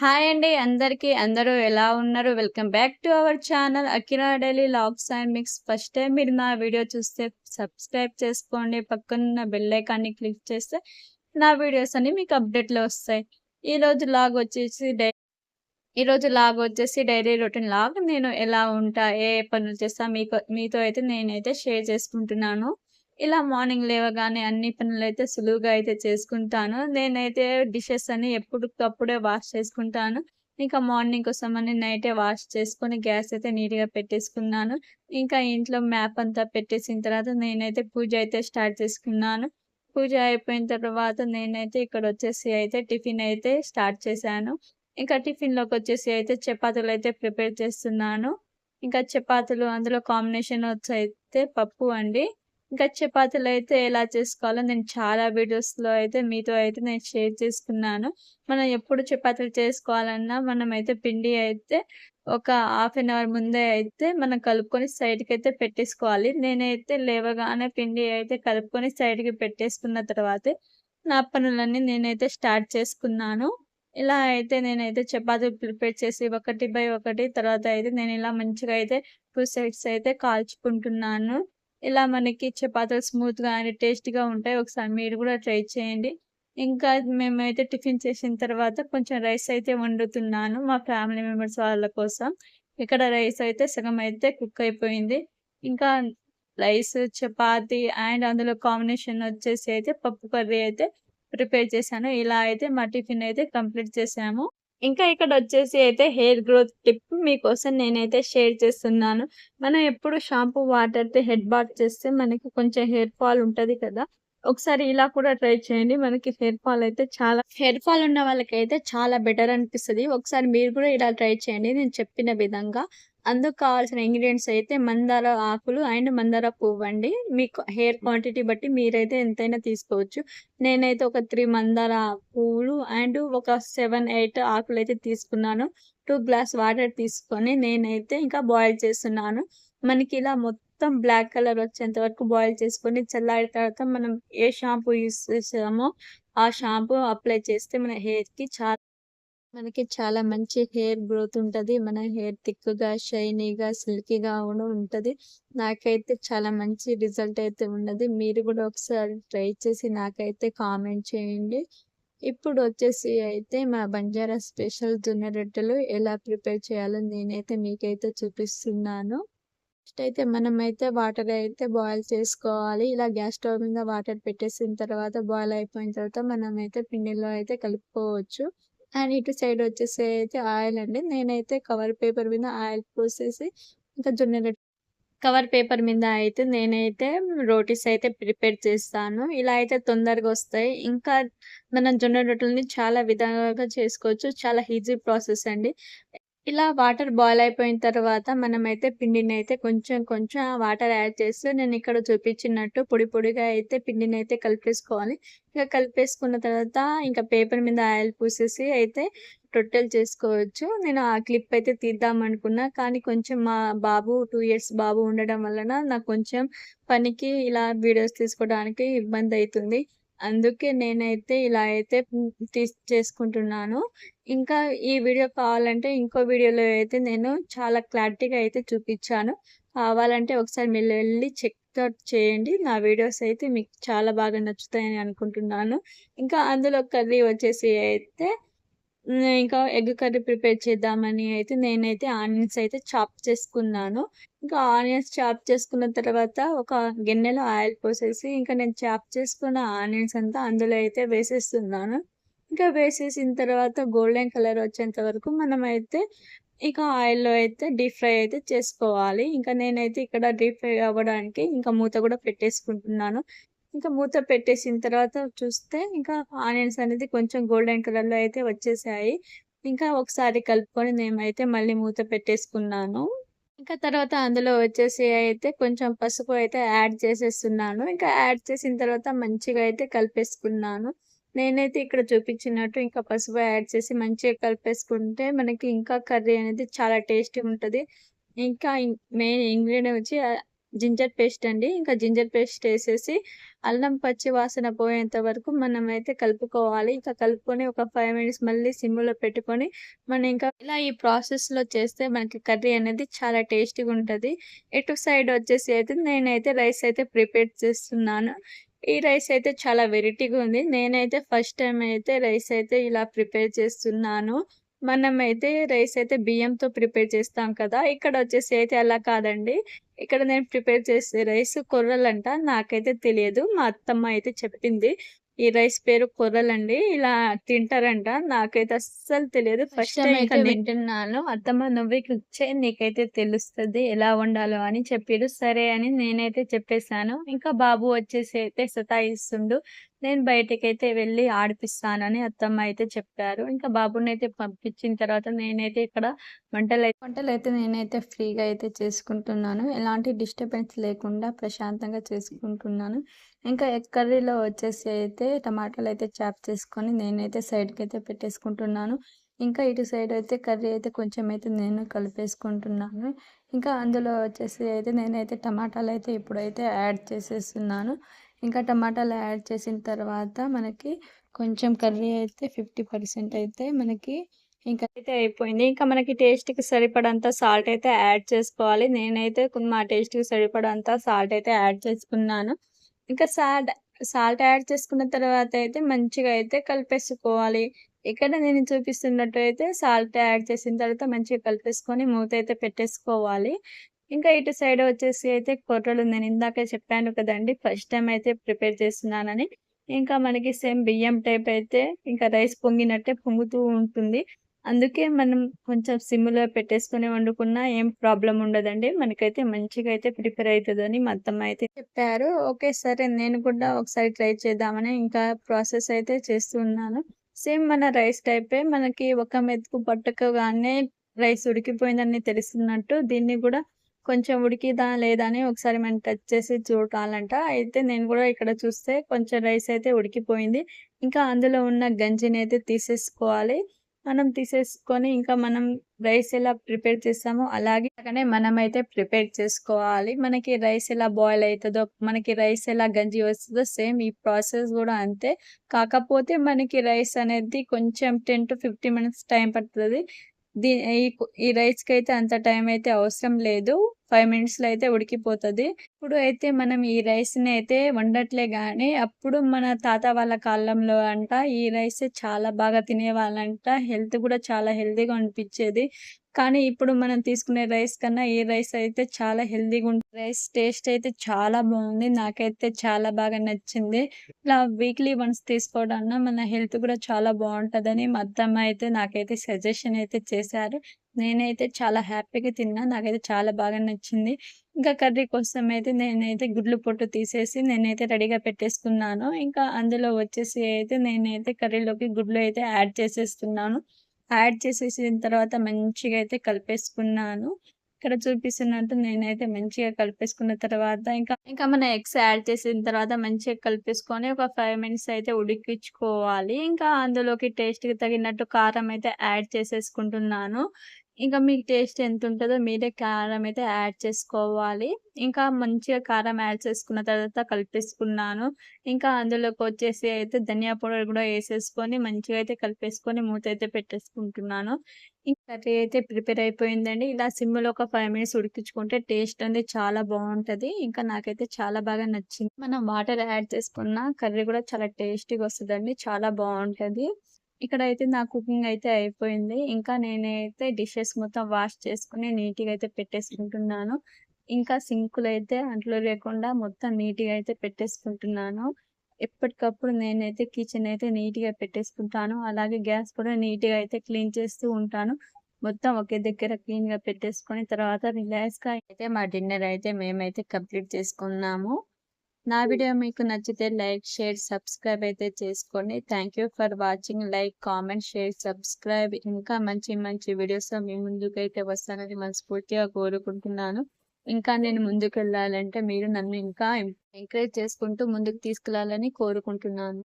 Hi అండి అందరికీ. అందరూ ఎలా ఉన్నారు? Welcome back to our channel Akira daily logs and mix. First time మీరు నా వీడియో చూస్తే సబ్స్క్రైబ్ చేసుకోండి. పక్కనున్న బెల్లైకాన్ని క్లిక్ చేస్తే నా వీడియోస్ అన్ని మీకు అప్డేట్లో వస్తాయి. ఈరోజు లాగ్ వచ్చేసి డై ఈరోజు లాగ్ వచ్చేసి డైలీ రొటీన్ లాగ్. నేను ఎలా ఉంటా? ఏ పనులు చేస్తా? మీకు మీతో అయితే నేనైతే షేర్ చేసుకుంటున్నాను. ఇలా మార్నింగ్ లేవగానే అన్ని పనులు అయితే సులువుగా అయితే చేసుకుంటాను. నేనైతే డిషెస్ అని ఎప్పటికప్పుడే వాష్ చేసుకుంటాను. ఇంకా మార్నింగ్ కోసమని నైటే వాష్ చేసుకొని గ్యాస్ అయితే నీట్గా పెట్టేసుకున్నాను. ఇంకా ఇంట్లో మ్యాప్ అంతా పెట్టేసిన తర్వాత నేనైతే పూజ అయితే స్టార్ట్ చేసుకున్నాను. పూజ అయిపోయిన తర్వాత నేనైతే ఇక్కడ వచ్చేసి అయితే టిఫిన్ అయితే స్టార్ట్ చేశాను. ఇంకా టిఫిన్లోకి వచ్చేసి అయితే చపాతీలు అయితే ప్రిపేర్ చేస్తున్నాను. ఇంకా చపాతీలు అందులో కాంబినేషన్ వచ్చి అయితే పప్పు అండి. ఇంకా చపాతీలు అయితే ఎలా చేసుకోవాలో నేను చాలా వీడియోస్లో అయితే మీతో అయితే నేను షేర్ చేసుకున్నాను. మనం ఎప్పుడు చపాతీలు చేసుకోవాలన్నా మనం అయితే పిండి అయితే ఒక హాఫ్ అన్ అవర్ ముందే అయితే మనం కలుపుకొని సైడ్కి అయితే పెట్టేసుకోవాలి. నేనైతే లేవగానే పిండి అయితే కలుపుకొని సైడ్కి పెట్టేసుకున్న తర్వాతే నా పనులన్నీ నేనైతే స్టార్ట్ చేసుకున్నాను. ఇలా అయితే నేనైతే చపాతీలు ప్రిపేర్ చేసి ఒకటి బై ఒకటి తర్వాత అయితే నేను ఇలా మంచిగా అయితే టూ సైడ్స్ అయితే కాల్చుకుంటున్నాను. ఇలా మనకి చపాతీలు స్మూత్గా అండ్ టేస్ట్గా ఉంటాయి ఒకసారి మీరు కూడా ట్రై చేయండి. ఇంకా మేమైతే టిఫిన్ చేసిన తర్వాత కొంచెం రైస్ అయితే వండుతున్నాను మా ఫ్యామిలీ మెంబర్స్ వాళ్ళ కోసం. ఇక్కడ రైస్ అయితే సగం అయితే కుక్ అయిపోయింది. ఇంకా రైస్ చపాతి అండ్ అందులో కాంబినేషన్ వచ్చేసి అయితే పప్పు కర్రీ అయితే ప్రిపేర్ చేశాను. ఇలా అయితే మా టిఫిన్ అయితే కంప్లీట్ చేసాము ఇంకా ఇక్కడ వచ్చేసి అయితే హెయిర్ గ్రోత్ టిప్ మీకోసం నేనైతే షేర్ చేస్తున్నాను. మనం ఎప్పుడు షాంపూ వాటర్తో హెడ్ బాత్ చేస్తే మనకి కొంచెం హెయిర్ ఫాల్ ఉంటుంది కదా. ఒకసారి ఇలా కూడా ట్రై చేయండి. మనకి హెయిర్ ఫాల్ అయితే చాలా హెయిర్ ఫాల్ ఉన్న వాళ్ళకైతే చాలా బెటర్ అనిపిస్తుంది. ఒకసారి మీరు కూడా ఇలా ట్రై చేయండి. నేను చెప్పిన విధంగా అందుకు కావాల్సిన ఇంగ్రీడియంట్స్ అయితే మందార ఆకులు అండ్ మందార పువ్వు అండి. మీకు హెయిర్ క్వాంటిటీ బట్టి మీరైతే ఎంతైనా తీసుకోవచ్చు. నేనైతే ఒక త్రీ మందార పువ్వులు అండ్ ఒక సెవెన్ ఎయిట్ ఆకులు అయితే తీసుకున్నాను. టూ గ్లాస్ వాటర్ తీసుకొని నేనైతే ఇంకా బాయిల్ చేస్తున్నాను. మనకి ఇలా మొత్తం బ్లాక్ కలర్ వచ్చేంత వరకు బాయిల్ చేసుకొని చల్లారిన తర్వాత మనం ఏ షాంపూ యూస్ చేసామో ఆ షాంపూ అప్లై చేస్తే మన హెయిర్కి చాలా మనకి చాలా మంచి హెయిర్ గ్రోత్ ఉంటుంది. మన హెయిర్ థిక్గా షైనీగా సిల్కీగా కూడా ఉంటుంది. నాకైతే చాలా మంచి రిజల్ట్ అయితే ఉన్నది. మీరు కూడా ఒకసారి ట్రై చేసి నాకైతే కామెంట్ చేయండి. ఇప్పుడు వచ్చేసి అయితే మా బంజారా స్పెషల్ జొన్న రొట్టెలు ఎలా ప్రిపేర్ చేయాలో నేనైతే మీకైతే చూపిస్తున్నాను. ఫస్ట్ అయితే మనమైతే వాటర్ అయితే బాయిల్ చేసుకోవాలి. ఇలా గ్యాస్ స్టవ్ మీద వాటర్ పెట్టేసిన తర్వాత బాయిల్ అయిపోయిన తర్వాత మనమైతే పిండిలో అయితే కలుపుకోవచ్చు. అండ్ ఇటు సైడ్ వచ్చేసి అయితే ఆయిల్ అండి. నేనైతే కవర్ పేపర్ మీద ఆయిల్ పోసేసి ఇంకా జొన్న రొట్టె కవర్ పేపర్ మీద అయితే నేనైతే రోటీస్ అయితే ప్రిపేర్ చేస్తాను. ఇలా అయితే తొందరగా వస్తాయి. ఇంకా మనం జొన్న రొట్టెలని చాలా విధాలుగా చేసుకోవచ్చు. చాలా ఈజీ ప్రాసెస్ అండి. ఇలా వాటర్ బాయిల్ అయిపోయిన తర్వాత మనమైతే పిండిని అయితే కొంచెం కొంచెం వాటర్ యాడ్ చేస్తే నేను ఇక్కడ చూపించినట్టు పొడి పొడిగా అయితే పిండిని అయితే కలిపేసుకోవాలి. ఇక కలిపేసుకున్న తర్వాత ఇంకా పేపర్ మీద ఆయిల్ పూసేసి అయితే రొట్టెలు చేసుకోవచ్చు. నేను ఆ క్లిప్ అయితే తీద్దాం అనుకున్నా కానీ కొంచెం మా బాబు టూ ఇయర్స్ బాబు ఉండడం వలన నాకు కొంచెం పనికి ఇలా వీడియోస్ తీసుకోవడానికి ఇబ్బంది అవుతుంది. అందుకే నేనైతే ఇలా అయితే తీసి చేసుకుంటున్నాను. ఇంకా ఈ వీడియో కావాలంటే ఇంకో వీడియోలో అయితే నేను చాలా క్లారిటీగా అయితే చూపించాను. కావాలంటే ఒకసారి మీరు వెళ్ళి చెక్ అవుట్ చేయండి. నా వీడియోస్ అయితే మీకు చాలా బాగా నచ్చుతాయని అనుకుంటున్నాను. ఇంకా అందులో కర్రీ వచ్చేసి అయితే ఇంకా ఎగ్ కర్రీ ప్రిపేర్ చేద్దామని అయితే నేనైతే ఆనియన్స్ అయితే చాప్ చేసుకున్నాను. ఇంకా ఆనియన్స్ చాప్ చేసుకున్న తర్వాత ఒక గిన్నెలో ఆయిల్ పోసేసి ఇంకా నేను చాప్ చేసుకున్న ఆనియన్స్ అంతా అందులో అయితే వేసేస్తున్నాను. ఇంకా వేసేసిన తర్వాత గోల్డెన్ కలర్ వచ్చేంత వరకు మనం అయితే ఇక ఆయిల్లో అయితే డీప్ ఫ్రై అయితే చేసుకోవాలి. ఇంకా నేనైతే ఇక్కడ డీప్ ఫ్రై అవ్వడానికి ఇంకా మూత కూడా పెట్టేసుకుంటున్నాను. ఇంకా మూత పెట్టేసిన తర్వాత చూస్తే ఇంకా ఆనియన్స్ అనేది కొంచెం గోల్డెన్ కలర్లో అయితే వచ్చేసాయి. ఇంకా ఒకసారి కలుపుకొని నేనైతే మళ్ళీ మూత పెట్టేసుకున్నాను. ఇంకా తర్వాత అందులో వచ్చేసి అయితే కొంచెం పసుపు అయితే యాడ్ చేసేస్తున్నాను. ఇంకా యాడ్ చేసిన తర్వాత మంచిగా అయితే కలిపేసుకున్నాను. నేనైతే ఇక్కడ చూపించినట్టు ఇంకా పసుపు యాడ్ చేసి మంచిగా కలిపేసుకుంటే మనకి ఇంకా కర్రీ అనేది చాలా టేస్టీ ఉంటుంది. ఇంకా మెయిన్ ఇంగ్రీడియంట్ వచ్చి జింజర్ పేస్ట్ అండి. ఇంకా జింజర్ పేస్ట్ వేసేసి అల్లం పచ్చి వాసన పోయేంత వరకు మనమైతే కలుపుకోవాలి. ఇంకా కలుపుకొని ఒక ఫైవ్ మినిట్స్ మళ్ళీ సిమ్లో పెట్టుకొని మనం ఇంకా ఇలా ఈ ప్రాసెస్లో చేస్తే మనకి కర్రీ అనేది చాలా టేస్టీగా ఉంటుంది. ఎటు సైడ్ వచ్చేసి అయితే నేనైతే రైస్ అయితే ప్రిపేర్ చేస్తున్నాను. ఈ రైస్ అయితే చాలా వెరైటీగా ఉంది. నేనైతే ఫస్ట్ టైం అయితే రైస్ అయితే ఇలా ప్రిపేర్ చేస్తున్నాను. మనమైతే రైస్ అయితే బియ్యంతో ప్రిపేర్ చేస్తాం కదా ఇక్కడ వచ్చేసి అయితే అలా కాదండి. ఇక్కడ నేను ప్రిపేర్ చేసే రైస్ కొర్రలంట నాకైతే తెలియదు మా అత్తమ్మ అయితే చెప్పింది. ఈ రైస్ పేరు కొర్రలండి. ఇలా తింటారంట. నాకైతే అస్సలు తెలియదు. ఫస్ట్ టైం అయితే తింటున్నాను అత్తమ్మ నువ్వు వచ్చే నీకైతే తెలుస్తుంది. ఎలా వండాలో అని చెప్పారు. సరే అని నేనైతే చెప్పేశాను. ఇంకా బాబు వచ్చేసి అయితే సతాయిస్తుండు. నేను బయటకైతే వెళ్ళి ఆడిపిస్తానని అత్తమ్మ అయితే చెప్పారు. ఇంకా బాబుని అయితే పంపించిన తర్వాత నేనైతే ఇక్కడ వంటలు వంటలు అయితే నేనైతే ఫ్రీగా అయితే చేసుకుంటున్నాను. ఎలాంటి డిస్టర్బెన్స్ లేకుండా ప్రశాంతంగా చేసుకుంటున్నాను. ఇంకా ఎగ్ కర్రీలో వచ్చేసి అయితే టమాటాలు అయితే చాప్ చేసుకొని నేనైతే సైడ్కి అయితే పెట్టేసుకుంటున్నాను. ఇంకా ఇటు సైడ్ అయితే కర్రీ అయితే కొంచెం అయితే నేను కలిపేసుకుంటున్నాను. ఇంకా అందులో వచ్చేసి అయితే నేనైతే టమాటాలు అయితే ఇప్పుడైతే యాడ్ చేసేస్తున్నాను. ఇంకా టమాటాలు యాడ్ చేసిన తర్వాత మనకి కొంచెం కర్రీ అయితే ఫిఫ్టీ పర్సెంట్ అయితే మనకి ఇంకా అయితే అయిపోయింది. ఇంకా మనకి టేస్ట్కి సరిపడంత సాల్ట్ అయితే యాడ్ చేసుకోవాలి. నేనైతే మా టేస్ట్కి సరిపడంత సాల్ట్ అయితే యాడ్ చేసుకున్నాను. ఇంకా సాల్ట్ సాల్ట్ యాడ్ చేసుకున్న తర్వాత అయితే మంచిగా అయితే కలిపేసుకోవాలి. ఇక్కడ నేను చూపిస్తున్నట్టు అయితే సాల్ట్ యాడ్ చేసిన తర్వాత మంచిగా కలిపేసుకొని మూత అయితే పెట్టేసుకోవాలి. ఇంకా ఇటు సైడ్ వచ్చేసి అయితే కొర్రలు నేను ఇందాకే చెప్పాను కదండి ఫస్ట్ టైం అయితే ప్రిపేర్ చేస్తున్నానని. ఇంకా మనకి సేమ్ బియ్యం టైప్ అయితే ఇంకా రైస్ పొంగినట్టే పొంగుతూ ఉంటుంది. అందుకే మనం కొంచెం సిమ్లో పెట్టేసుకొని వండుకున్నా ఏం ప్రాబ్లం ఉండదండి. మనకైతే మంచిగా అయితే ప్రిపేర్ అవుతుందని మా అత్తమ్మ అయితే చెప్పారు. ఓకే సరే నేను కూడా ఒకసారి ట్రై చేద్దామని ఇంకా ప్రాసెస్ అయితే చేస్తున్నాను సేమ్ మన రైస్ టైపే మనకి ఒక మెతుకు పట్టుకగానే రైస్ ఉడికిపోయిందని తెలుస్తున్నట్టు దీన్ని కూడా కొంచెం ఉడికిదా లేదా అని ఒకసారి మనం టచ్ చేసి చూడాలంట. అయితే నేను కూడా ఇక్కడ చూస్తే కొంచెం రైస్ అయితే ఉడికిపోయింది. ఇంకా అందులో ఉన్న గంజిని అయితే తీసేసుకోవాలి. మనం తీసేసుకొని ఇంకా మనం రైస్ ఎలా ప్రిపేర్ చేస్తామో అలాగే మనం అయితే ప్రిపేర్ చేసుకోవాలి. మనకి రైస్ ఎలా బాయిల్ అవుతుందో మనకి రైస్ ఎలా గంజి వస్తుందో సేమ్ ఈ ప్రాసెస్ కూడా అంతే. కాకపోతే మనకి రైస్ అనేది కొంచెం ten to fifty minutes time పడుతుంది. దీ ఈ రైస్కి అయితే అంత టైం అయితే అవసరం లేదు. ఫైవ్ మినిట్స్లో అయితే ఉడికిపోతుంది. ఇప్పుడు అయితే మనం ఈ రైస్ని అయితే వండట్లే కానీ అప్పుడు మన తాత వాళ్ళ కాలంలో అంట ఈ రైస్ చాలా బాగా తినేవాళ్ళంట. హెల్త్ కూడా చాలా హెల్తీగా అనిపించేది. కానీ ఇప్పుడు మనం తీసుకునే రైస్ కన్నా ఈ రైస్ అయితే చాలా హెల్తీగా ఉంటుంది రైస్ టేస్ట్ అయితే చాలా బాగుంది. నాకైతే చాలా బాగా నచ్చింది. ఇలా వీక్లీ వన్స్ తీసుకోవడం మన హెల్త్ కూడా చాలా బాగుంటుందని మా అత్తమ్మ అయితే నాకైతే సజెషన్ అయితే చేశారు. నేనైతే చాలా హ్యాపీగా తిన్నా. నాకైతే చాలా బాగా నచ్చింది. ఇంకా కర్రీ కోసం అయితే నేనైతే గుడ్లు పొట్టు తీసేసి నేనైతే రెడీగా పెట్టేసుకున్నాను. ఇంకా అందులో వచ్చేసి అయితే నేనైతే కర్రీలోకి గుడ్లు అయితే యాడ్ చేసేస్తున్నాను. యాడ్ చేసేసిన తర్వాత మంచిగా అయితే కలిపేసుకున్నాను. ఇక్కడ చూపిస్తున్నట్టు నేనైతే మంచిగా కలిపేసుకున్న తర్వాత ఇంకా ఇంకా మన ఎగ్స్ యాడ్ చేసిన తర్వాత మంచిగా కలిపేసుకొని ఒక ఫైవ్ మినిట్స్ అయితే ఉడికించుకోవాలి. ఇంకా అందులోకి టేస్ట్కి తగినట్టు కారం అయితే యాడ్ చేసేసుకుంటున్నాను. ఇంకా మీకు టేస్ట్ ఎంత ఉంటుందో మీరే కారం అయితే యాడ్ చేసుకోవాలి. ఇంకా మంచిగా కారం యాడ్ చేసుకున్న తర్వాత కలిపేసుకున్నాను. ఇంకా అందులోకి వచ్చేసి అయితే ధనియా పౌడర్ కూడా వేసేసుకొని మంచిగా అయితే కలిపేసుకొని మూత అయితే పెట్టేసుకుంటున్నాను. ఇంకా కర్రీ అయితే ప్రిపేర్ అయిపోయిందండి. ఇలా సిమ్లో ఒక ఫైవ్ మినిట్స్ ఉడికించుకుంటే టేస్ట్ అనేది చాలా బాగుంటుంది. ఇంకా నాకైతే చాలా బాగా నచ్చింది. మనం వాటర్ యాడ్ చేసుకున్న కర్రీ కూడా చాలా టేస్టీగా వస్తుందండి. చాలా బాగుంటుంది. ఇక్కడ అయితే నా కుకింగ్ అయితే అయిపోయింది. ఇంకా నేనైతే డిషెస్ మొత్తం వాష్ చేసుకుని నీట్గా అయితే పెట్టేసుకుంటున్నాను. ఇంకా సింకులు అయితే అంట్లో లేకుండా మొత్తం నీట్గా అయితే పెట్టేసుకుంటున్నాను. ఎప్పటికప్పుడు నేనైతే కిచెన్ అయితే నీట్గా పెట్టేసుకుంటాను. అలాగే గ్యాస్ కూడా నీట్గా అయితే క్లీన్ చేస్తూ ఉంటాను. మొత్తం ఒకే దగ్గర క్లీన్గా పెట్టేసుకొని తర్వాత రిలాక్స్గా అయితే మా డిన్నర్ అయితే మేమైతే కంప్లీట్ చేసుకున్నాము. నా వీడియో మీకు నచ్చితే లైక్ షేర్ సబ్స్క్రైబ్ అయితే చేసుకోండి. Thank you for watching like comment share subscribe ఇంకా మంచి మంచి వీడియోస్ మీ ముందుకు అయితే వస్తానని మనస్ఫూర్తిగా కోరుకుంటున్నాను. ఇంకా నేను ముందుకు వెళ్ళాలంటే మీరు నన్ను ఇంకా ఎంకరేజ్ చేసుకుంటూ ముందుకు తీసుకెళ్ళాలని కోరుకుంటున్నాను.